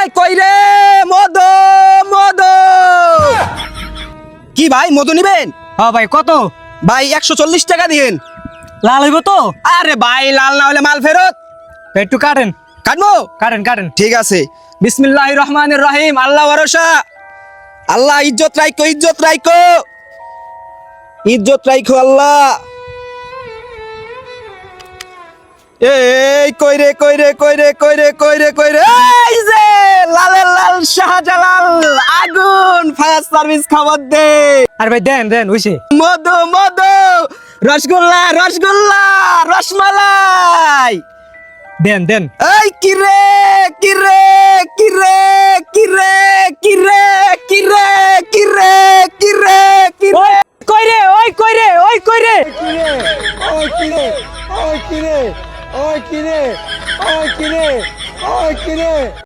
এই মদো মদো। কি ভাই মদো নিবেন? হ্যাঁ ভাই কত? ভাই একশো চল্লিশ টাকা দিন লাল হইব তো? আরে ভাই লাল না হলে মাল ফেরত। একটু কাটেন। কাটবো? কাটেন কাটেন। ঠিক আছে। বিসমিল্লাহ রহমান রহিম আল্লাহ ভরসা। আল্লাহ ইজ্জত রাইকো ইজ্জত রাইকো ইজ্জত রাইকো আল্লাহ। এই কইরে কইরে কইরে কইরে কইরে কইরে এই যে! আগুন ফায়ার সার্ভিস খবর দে আর ভাই দেন দেন হইছে মধু মধু রসগোল্লা রসগোল্লা রসমালাই দেন দেন এই কিরে কিরে কিরে কিরে কিরে কিরে কিরে কিরে কিরে ওই কই রে ওই কই রে ওই কই রে ওই কিরে ওই কিরে ওই কিরে ওই কিরে ওই কিরে